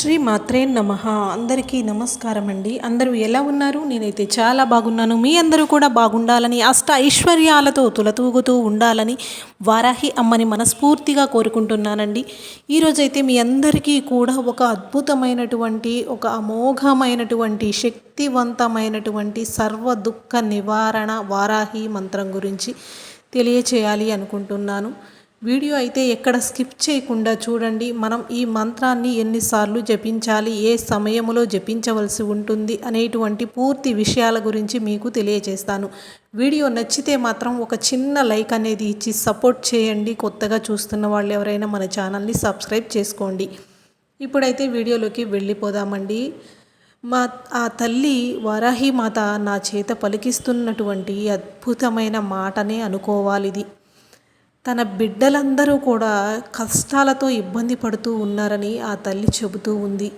శ్రీ మాత్రే నమ. అందరికీ నమస్కారం అండి అందరూ ఎలా ఉన్నారు? నేనైతే చాలా బాగున్నాను. మీ అందరూ కూడా బాగుండాలని అష్ట ఐశ్వర్యాలతో తులతూగుతూ ఉండాలని వారాహి అమ్మని మనస్ఫూర్తిగా కోరుకుంటున్నానండి. ఈరోజైతే మీ అందరికీ కూడా ఒక అద్భుతమైనటువంటి ఒక అమోఘమైనటువంటి శక్తివంతమైనటువంటి సర్వ దుఃఖ నివారణ వారాహి మంత్రం గురించి తెలియచేయాలి అనుకుంటున్నాను. వీడియో అయితే ఎక్కడ స్కిప్ చేయకుండా చూడండి. మనం ఈ మంత్రాన్ని ఎన్నిసార్లు జపించాలి ఏ సమయంలో జపించవలసి ఉంటుంది అనేటువంటి పూర్తి విషయాల గురించి మీకు తెలియజేస్తాను. వీడియో నచ్చితే మాత్రం ఒక చిన్న లైక్ అనేది ఇచ్చి సపోర్ట్ చేయండి. కొత్తగా చూస్తున్న వాళ్ళు ఎవరైనా మన ఛానల్ని సబ్స్క్రైబ్ చేసుకోండి. ఇప్పుడైతే వీడియోలోకి వెళ్ళిపోదామండి. మా ఆ తల్లి వారాహి మాత నా చేత పలికిస్తున్నటువంటి అద్భుతమైన మాటనే అనుకోవాలి ఇది. తన బిడ్డలందరూ కూడా కష్టాలతో ఇబ్బంది పడుతూ ఉన్నారని ఆ తల్లి చెబుతూ ఉంది.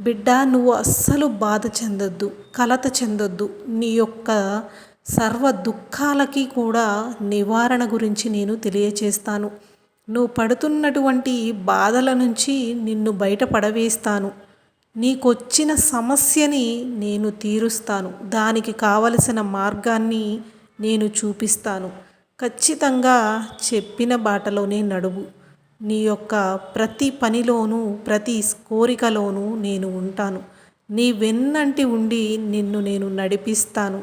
బిడ్డ నువ్వు అస్సలు బాధ చెందొద్దు కలత చెందొద్దు. నీ యొక్క సర్వ దుఃఖాలకి కూడా నివారణ గురించి నేను తెలియచేస్తాను. నువ్వు పడుతున్నటువంటి బాధల నుంచి నిన్ను బయట పడవేస్తాను. నీకొచ్చిన సమస్యని నేను తీరుస్తాను. దానికి కావలసిన మార్గాన్ని నేను చూపిస్తాను. ఖచ్చితంగా చెప్పిన బాటలోనే నడువు. నీ యొక్క ప్రతి పనిలోనూ ప్రతి కోరికలోనూ నేను ఉంటాను. నీ వెన్నంటి ఉండి నిన్ను నేను నడిపిస్తాను.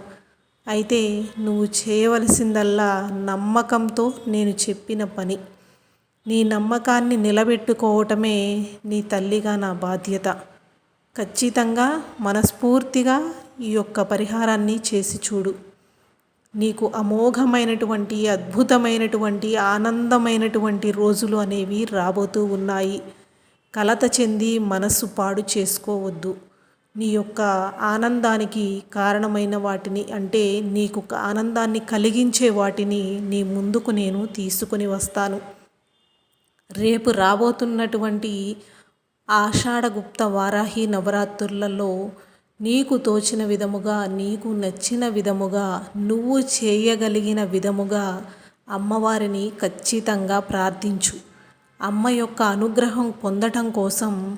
అయితే నువ్వు చేయవలసిందల్లా నమ్మకంతో నేను చెప్పిన పని. నీ నమ్మకాన్ని నిలబెట్టుకోవటమే నీ తల్లిగా నా బాధ్యత. ఖచ్చితంగా మనస్ఫూర్తిగా ఈ యొక్క పరిహారాన్ని చేసి చూడు. నీకు అమోఘమైనటువంటి అద్భుతమైనటువంటి ఆనందమైనటువంటి రోజులు అనేవి రాబోతూ ఉన్నాయి. కలత చెంది మనస్సు పాడు చేసుకోవద్దు. నీ యొక్క ఆనందానికి కారణమైన వాటిని అంటే నీకు ఆనందాన్ని కలిగించే వాటిని నీ ముందుకు నేను తీసుకుని వస్తాను. రేపు రాబోతున్నటువంటి ఆషాఢగుప్త వారాహి నవరాత్రులలో నీకు తోచిన విధముగా నీకు నచ్చిన విధముగా నువ్వు చేయగలిగిన విధముగా అమ్మవారిని ఖచ్చితంగా ప్రార్థించు. అమ్మ యొక్క అనుగ్రహం పొందటం కోసం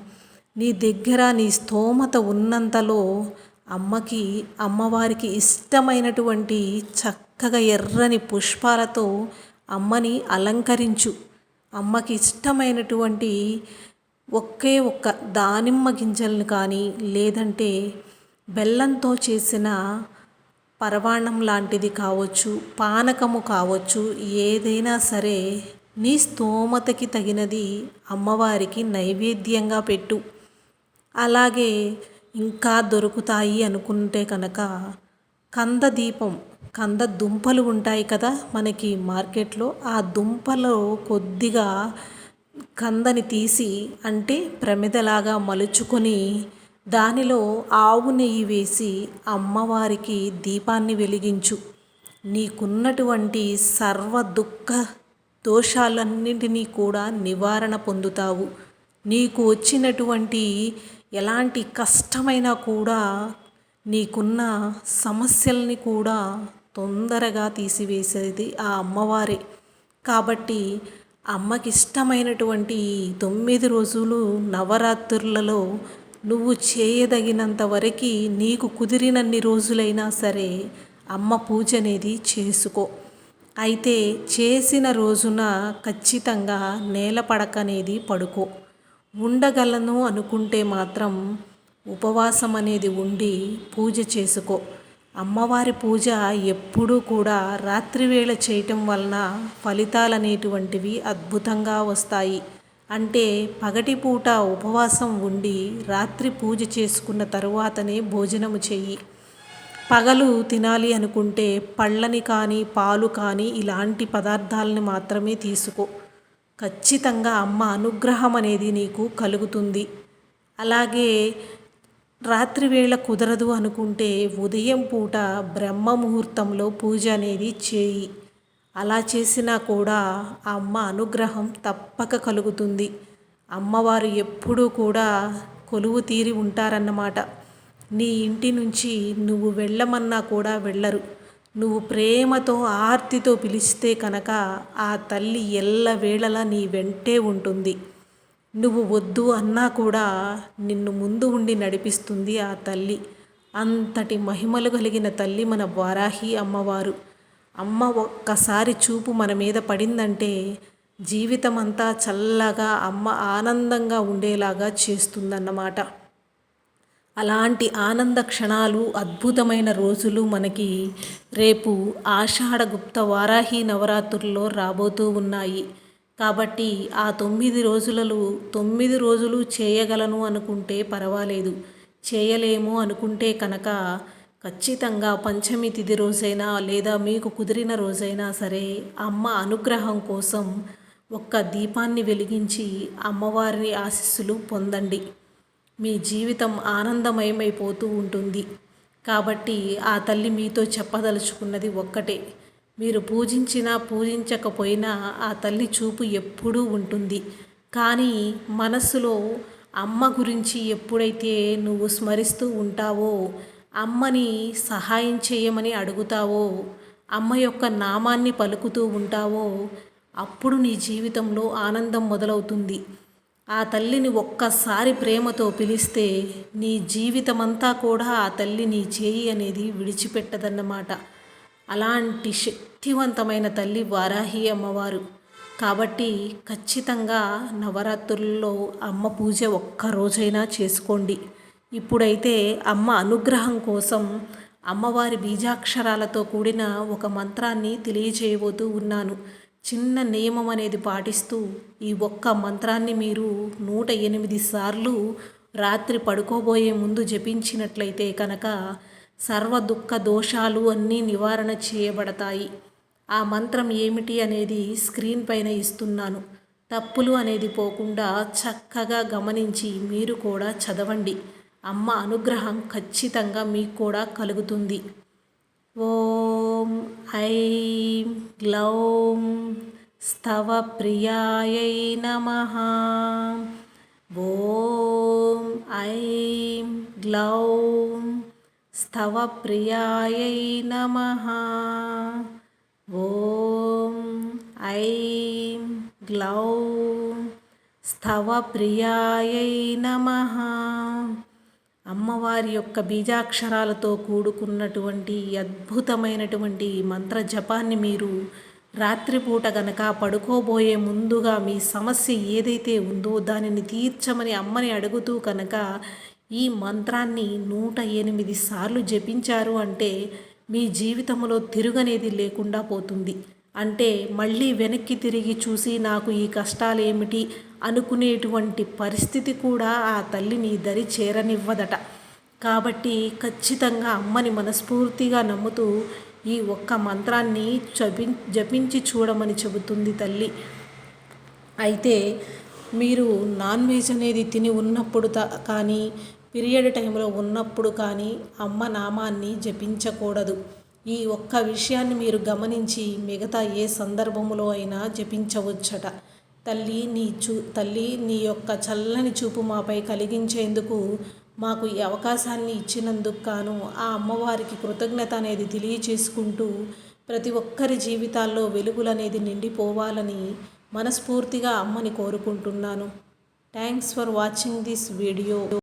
నీ దగ్గర నీ స్తోమత ఉన్నంతలో అమ్మకి అమ్మవారికి ఇష్టమైనటువంటి చక్కగా ఎర్రని పుష్పాలతో అమ్మని అలంకరించు. అమ్మకి ఇష్టమైనటువంటి ఒకే ఒక్క దానిమ్మ గింజలను కానీ లేదంటే బెల్లంతో చేసిన పరవాణం లాంటిది కావచ్చు పానకము కావచ్చు ఏదైనా సరే నీ స్తోమతకి తగినది అమ్మవారికి నైవేద్యంగా పెట్టు. అలాగే ఇంకా దొరుకుతాయి అనుకుంటే కనుక కంద దీపం కంద దుంపలు ఉంటాయి కదా మనకి మార్కెట్లో. ఆ దుంపలో కొద్దిగా కందని తీసి అంటే ప్రమిదలాగా మలుచుకొని దానిలో ఆవు నెయ్యి వేసి అమ్మవారికి దీపాన్ని వెలిగించు. నీకున్నటువంటి సర్వ దుఃఖ దోషాలన్నింటినీ కూడా నివారణ పొందుతావు. నీకు వచ్చినటువంటి ఎలాంటి కష్టమైనా కూడా నీకున్న సమస్యల్ని కూడా తొందరగా తీసివేసేది ఆ అమ్మవారే. కాబట్టి అమ్మకి ఇష్టమైనటువంటి తొమ్మిది రోజులు నవరాత్రులలో నువ్వు చేయదగినంత వరకు నీకు కుదిరినన్ని రోజులైనా సరే అమ్మ పూజ అనేది చేసుకో. అయితే చేసిన రోజున ఖచ్చితంగా నేల పడక అనేది పడుకో. ఉండగలను అనుకుంటే మాత్రం ఉపవాసం అనేది ఉండి పూజ చేసుకో. అమ్మవారి పూజ ఎప్పుడూ కూడా రాత్రివేళ చేయటం వలన ఫలితాలు అనేటువంటివి అద్భుతంగా వస్తాయి. అంటే పగటిపూట ఉపవాసం ఉండి రాత్రి పూజ చేసుకున్న తరువాతనే భోజనము చెయ్యి పగలు తినాలి అనుకుంటే పళ్ళని కానీ పాలు కానీ ఇలాంటి పదార్థాలని మాత్రమే తీసుకో. ఖచ్చితంగా అమ్మ అనుగ్రహం అనేది నీకు కలుగుతుంది. అలాగే రాత్రి వేళ కుదరదు అనుకుంటే ఉదయం పూట బ్రహ్మ ముహూర్తంలో పూజ అనేది చేయి. అలా చేసినా కూడా ఆ అమ్మ అనుగ్రహం తప్పక కలుగుతుంది. అమ్మవారు ఎప్పుడూ కూడా కొలువు తీరి ఉంటారన్నమాట. నీ ఇంటి నుంచి నువ్వు వెళ్ళమన్నా కూడా వెళ్ళరు. నువ్వు ప్రేమతో ఆర్తితో పిలిస్తే కనుక ఆ తల్లి ఎల్ల వేళలా నీ వెంటే ఉంటుంది. నువ్వు వద్దు అన్నా కూడా నిన్ను ముందు ఉండి నడిపిస్తుంది ఆ తల్లి. అంతటి మహిమలు కలిగిన తల్లి మన వారాహి అమ్మవారు. అమ్మ ఒక్కసారి చూపు మన మీద పడిందంటే జీవితం అంతా చల్లగా అమ్మ ఆనందంగా ఉండేలాగా చేస్తుందన్నమాట. అలాంటి ఆనంద క్షణాలు అద్భుతమైన రోజులు మనకి రేపు ఆషాఢ గుప్త వారాహి నవరాత్రుల్లో రాబోతూ ఉన్నాయి. కాబట్టి ఆ తొమ్మిది రోజులలో తొమ్మిది రోజులు చేయగలను అనుకుంటే పర్వాలేదు. చేయలేము అనుకుంటే కనుక ఖచ్చితంగా పంచమి తిథి రోజైనా లేదా మీకు కుదిరిన రోజైనా సరే అమ్మ అనుగ్రహం కోసం ఒక్క దీపాన్ని వెలిగించి అమ్మవారిని ఆశీస్సులు పొందండి. మీ జీవితం ఆనందమయమైపోతూ ఉంటుంది. కాబట్టి ఆ తల్లి మీతో చెప్పదలుచుకున్నది ఒక్కటే. మీరు పూజించినా పూజించకపోయినా ఆ తల్లి చూపు ఎప్పుడూ ఉంటుంది. కానీ మనస్సులో అమ్మ గురించి ఎప్పుడైతే నువ్వు స్మరిస్తూ ఉంటావో అమ్మని సహాయం చేయమని అడుగుతావో? అమ్మ యొక్క నామాన్ని పలుకుతూ ఉంటావో? అప్పుడు నీ జీవితంలో ఆనందం మొదలవుతుంది. ఆ తల్లిని ఒక్కసారి ప్రేమతో పిలిస్తే నీ జీవితమంతా కూడా ఆ తల్లి నీ చేయి అనేది విడిచిపెట్టదన్నమాట. అలాంటి శక్తివంతమైన తల్లి వారాహి అమ్మవారు. కాబట్టి ఖచ్చితంగా నవరాత్రుల్లో అమ్మ పూజ ఒక్క రోజైనా చేసుకోండి. ఇప్పుడైతే అమ్మ అనుగ్రహం కోసం అమ్మవారి బీజాక్షరాలతో కూడిన ఒక మంత్రాన్ని తెలియజేయబోతూ ఉన్నాను. చిన్న నియమం అనేది పాటిస్తూ ఈ ఒక్క మంత్రాన్ని మీరు నూట ఎనిమిది సార్లు రాత్రి పడుకోబోయే ముందు జపించినట్లయితే కనుక సర్వ దుఃఖ దోషాలు అన్నీ నివారణ చేయబడతాయి. ఆ మంత్రం ఏమిటి అనేది స్క్రీన్ పైన ఇస్తున్నాను. తప్పులు అనేది పోకుండా చక్కగా గమనించి మీరు కూడా చదవండి. అమ్మ అనుగ్రహం ఖచ్చితంగా మీకు కూడా కలుగుతుంది. ఓం ఐం గ్లౌం స్తవ ప్రియాయై నమ. ఓం ఐం గ్లౌం స్తవ ప్రియాయై నమ. ఓం ఐం గ్లౌం స్తవ ప్రియాయై నమ. అమ్మవారి యొక్క బీజాక్షరాలతో కూడుకున్నటువంటి అద్భుతమైనటువంటి మంత్ర జపాన్ని మీరు రాత్రిపూట గనక పడుకోబోయే ముందుగా మీ సమస్య ఏదైతే ఉందో దానిని తీర్చమని అమ్మని అడుగుతూ కనుక ఈ మంత్రాన్ని నూట ఎనిమిది సార్లు జపించారు అంటే మీ జీవితంలో తిరుగనేది లేకుండా పోతుంది. అంటే మళ్ళీ వెనక్కి తిరిగి చూసి నాకు ఈ కష్టాలు ఏమిటి అనుకునేటువంటి పరిస్థితి కూడా ఆ తల్లిని దరి చేరనివ్వదట. కాబట్టి ఖచ్చితంగా అమ్మని మనస్ఫూర్తిగా నమ్ముతూ ఈ ఒక్క మంత్రాన్ని జపి జపించి చూడమని చెబుతుంది తల్లి. అయితే మీరు నాన్ వెజ్ అనేది తిని ఉన్నప్పుడు కానీ పీరియడ్ టైంలో ఉన్నప్పుడు కానీ అమ్మ నామాన్ని జపించకూడదు. ఈ ఒక్క విషయాన్ని మీరు గమనించి మిగతా ఏ సందర్భములో అయినా జపించవచ్చట. తల్లి నీ చూ తల్లి నీ యొక్క చల్లని చూపు మాపై కలిగించేందుకు మాకు ఈ అవకాశాన్ని ఇచ్చినందుకు గాను ఆ అమ్మవారికి కృతజ్ఞత అనేది తెలియచేసుకుంటూ ప్రతి ఒక్కరి జీవితాల్లో వెలుగులనేది నిండిపోవాలని మనస్ఫూర్తిగా అమ్మని కోరుకుంటున్నాను. Thanks for watching this video